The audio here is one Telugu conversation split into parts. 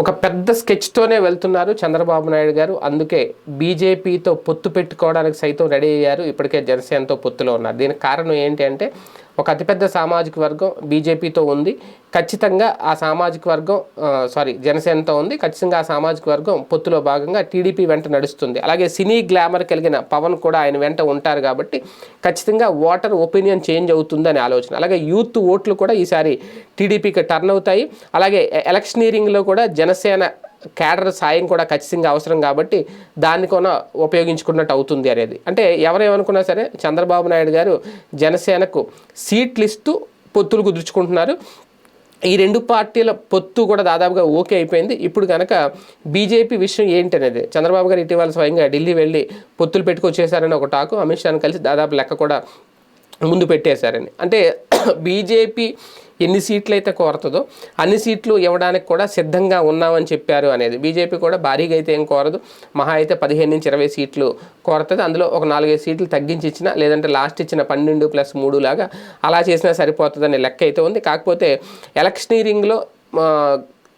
ఒక పెద్ద స్కెచ్తోనే వెళ్తున్నారు చంద్రబాబు నాయుడు గారు. అందుకే బీజేపీతో పొత్తు పెట్టుకోవడానికి సైతం రెడీ అయ్యారు. ఇప్పటికే జనసేనతో పొత్తులో ఉన్నారు. దీనికి కారణం ఏంటి అంటే ఒక అతిపెద్ద సామాజిక వర్గం బీజేపీతో ఉంది. ఖచ్చితంగా ఆ సామాజిక వర్గం సారీ జనసేనతో ఉంది. ఖచ్చితంగా ఆ సామాజిక వర్గం పొత్తులో భాగంగా టీడీపీ వెంట నడుస్తుంది. అలాగే సినీ గ్లామర్ కలిగిన పవన్ కూడా ఆయన వెంట ఉంటారు కాబట్టి ఖచ్చితంగా ఓటర్ ఒపీనియన్ చేంజ్ అవుతుందని ఆలోచన. అలాగే యూత్ ఓట్లు కూడా ఈసారి టీడీపీకి టర్న్ అవుతాయి. అలాగే ఎ- ఎలక్షనీరింగ్లో కూడా జనసేన క్యాడర్ సాయం కూడా ఖచ్చితంగా అవసరం కాబట్టి దాన్ని కూడా ఉపయోగించుకున్నట్టు అవుతుంది అనేది. అంటే ఎవరేమనుకున్నా సరే చంద్రబాబు నాయుడు గారు జనసేనకు సీట్లు ఇస్తూ పొత్తులు కుదుర్చుకుంటున్నారు. ఈ రెండు పార్టీల పొత్తు కూడా దాదాపుగా ఓకే అయిపోయింది. ఇప్పుడు కనుక బీజేపీ విషయం ఏంటనేది చంద్రబాబు గారు ఇటీవల స్వయంగా ఢిల్లీ వెళ్ళి పొత్తులు పెట్టుకొచ్చేసారని ఒక టాకు అమిత్ షాను కలిసి దాదాపు లెక్క కూడా ముందు పెట్టేశారని. అంటే బీజేపీ ఎన్ని సీట్లు అయితే కోరుతుందో అన్ని సీట్లు ఇవ్వడానికి కూడా సిద్ధంగా ఉన్నామని చెప్పారు అనేది. బీజేపీ కూడా భారీగా అయితే ఏం కోరదు. మహా అయితే పదిహేను నుంచి ఇరవై సీట్లు కోరుతుంది. అందులో ఒక నాలుగైదు సీట్లు తగ్గించి ఇచ్చినా లేదంటే లాస్ట్ ఇచ్చిన పన్నెండు ప్లస్ మూడు లాగా అలా చేసినా సరిపోతుందనే లెక్క అయితే ఉంది. కాకపోతే ఎలక్షనీరింగ్లో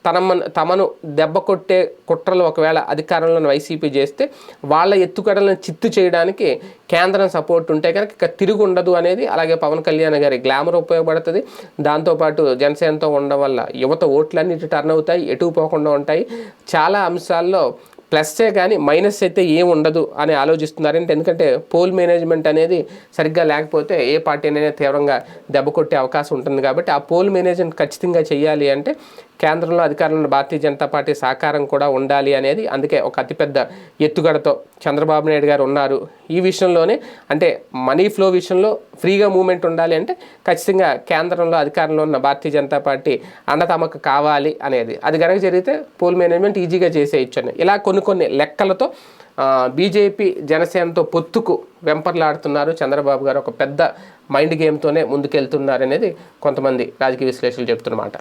తన తమను దెబ్బ కొట్టే కుట్రలు ఒకవేళ అధికారంలో వైసీపీ చేస్తే వాళ్ళ ఎత్తుగడలను చిత్తు చేయడానికి కేంద్రం సపోర్ట్ ఉంటే కనుక ఇక తిరిగి ఉండదు అనేది అలాగే పవన్ కళ్యాణ్ గారి గ్లామర్ ఉపయోగపడుతుంది. దాంతోపాటు జనసేనతో ఉండడం వల్ల యువత ఓట్లన్నీ ఇటు టర్న్ అవుతాయి ఎటు పోకుండా ఉంటాయి. చాలా అంశాల్లో ప్లస్సే కానీ మైనస్ అయితే ఏం ఉండదు అని ఆలోచిస్తున్నారు. అంటే ఎందుకంటే పోల్ మేనేజ్మెంట్ అనేది సరిగ్గా లేకపోతే ఏ పార్టీ అనేది తీవ్రంగా దెబ్బ కొట్టే అవకాశం ఉంటుంది కాబట్టి ఆ పోల్ మేనేజ్మెంట్ ఖచ్చితంగా చేయాలి అంటే కేంద్రంలో అధికారంలో భారతీయ జనతా పార్టీ సహకారం కూడా ఉండాలి అనేది అందుకే ఒక అతిపెద్ద ఎత్తుగడతో చంద్రబాబు నాయుడు గారు ఉన్నారు. ఈ విషయంలోనే అంటే మనీ ఫ్లో విషయంలో ఫ్రీగా మూమెంట్ ఉండాలి అంటే ఖచ్చితంగా కేంద్రంలో అధికారంలో ఉన్న భారతీయ జనతా పార్టీ అన్నతమకు కావాలి అనేది. అది కనుక జరిగితే పోల్ మేనేజ్మెంట్ ఈజీగా చేసేయచ్చు ఇలా కొన్ని కొన్ని లెక్కలతో బీజేపీ జనసేనతో పొత్తుకు వెంపర్లాడుతున్నారు. చంద్రబాబు గారు ఒక పెద్ద మైండ్ గేమ్తోనే ముందుకెళ్తున్నారు అనేది కొంతమంది రాజకీయ విశ్లేషకులు చెప్తున్నమాట